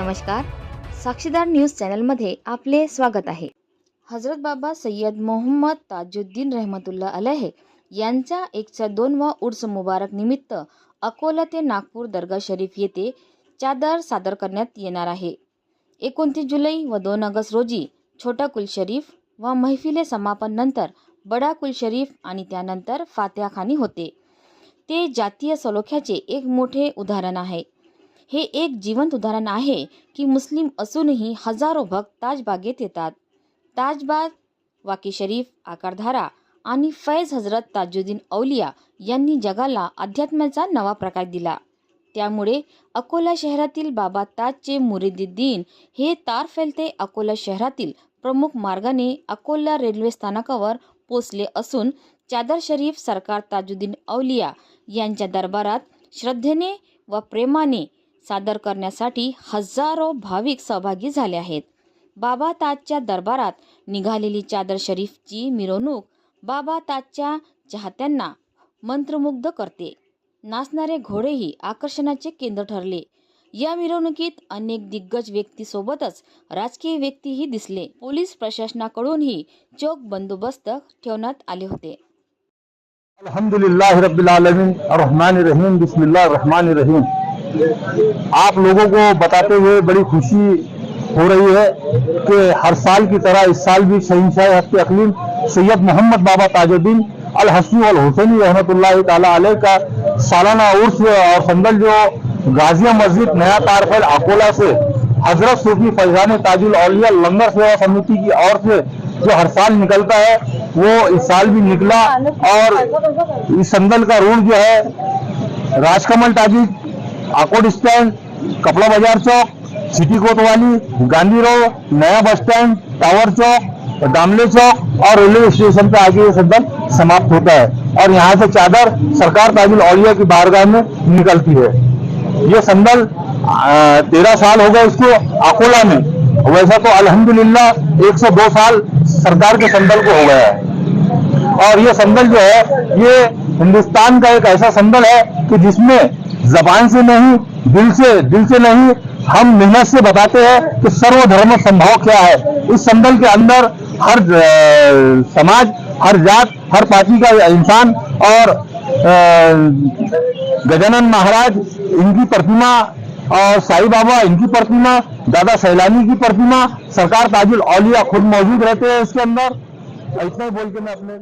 नमस्कार. साक्षीदार न्यूज चॅनलमध्ये आपले स्वागत आहे. हजरत बाबा सय्यद मोहम्मद ताजुद्दीन रहमतुल्ला अलह यांच्या एकशे व उर्स मुबारक निमित्त अकोला ते नागपूर दर्गा शरीफ येथे चादर सादर करण्यात येणार आहे. एकोणतीस जुलै व दोन ऑगस्ट रोजी छोटा कुल शरीफ व मैफिले समापन नंतर बडा कुल शरीफ आणि त्यानंतर फात्याखानी होते. ते जातीय सलोख्याचे एक मोठे उदाहरण आहे. हे एक जिवंत उदाहरण आहे की मुस्लिम असूनही हजारो भक्त ताजबागेत येतात. ताजबाग वाकी शरीफ आकारधारा आणि फैज हजरत ताजुद्दीन औलिया यांनी जगाला अध्यात्माचा नवा प्रकाश दिला. त्यामुळे अकोला शहरातील बाबा ताजचे मुरिदीद्दीन हे तार फैलते अकोला शहरातील प्रमुख मार्गाने अकोला रेल्वे स्थानकावर पोचले असून चादर शरीफ सरकार ताजुद्दीन औलिया यांच्या दरबारात श्रद्धेने व प्रेमाने सादर करण्यासाठी हजारो भाविक सहभागी झाले आहेत. बाबा ताजच्या दरबारात निघालेली चादर शरीफची मिरवणूक बाबा ताजच्या चाहत्यांना मंत्रमुग्ध करते. नाचणारे घोडेही आकर्षणाचे केंद्र ठरले. या मिरवणुकीत अनेक दिग्गज व्यक्तीसोबतच राजकीय व्यक्तीही दिसले. पोलीस प्रशासनाकडूनही चोख बंदोबस्त ठेवण्यात आले होते. अल्हम्दुलिल्लाह रब्बिल आलमीन रहमान रहीम बिस्मिल्लाह रहमान रहीम. आप लोगों को बताते हुए बड़ी खुशी हो रही है कि हर साल की तरह इस साल भी शहीनशाह हक अकलीम सैयद मोहम्मद बाबा ताजुद्दीन अल हसनी अल हुसैनी अलैह का सालाना उर्स और संदल जो गाजिया मस्जिद नया तारफल अकोला से, हज़रत सूफी फैजान ताजुल औलिया लंगर सेवा समिति की ओर से जो हर साल निकलता है, वो इस साल भी निकला और इस संदल का रूट जो है राजकमल टाजी आकोट स्टैंड, कपड़ा बाज़ार चौक, सिटी कोतवाली, गांधी रोड, नया bus stand, tower Chowk Damle Chowk और रेलवे स्टेशन पे आगे ये संदल समाप्त होता है। और यहाँ से चादर सरकार ताजुल औलिया की बारगाह में निकलती है। ये संदल तेरह साल हो गए इसको अकोला में। वैसा तो अल्हम्दुलिल्लाह 102 साल सरकार के संदल को हो गया है। और ये संदल जो है, ये हिंदुस्तान का एक ऐसा संदल है कि जिसमें जबान से नहीं, दिल से दिल से नहीं, हम मेहनत से बताते हैं कि सर्वधर्म संभव क्या है। इस संदल के अंदर हर समाज, हर जात, हर पार्टी का इंसान और गजानन महाराज, इनकी प्रतिमा और साई बाबा, इनकी प्रतिमा, दादा सैलानी की प्रतिमा, सरकार ताजुल औलिया खुद मौजूद रहते हैं इसके अंदर। इतना बोल के मैं अपने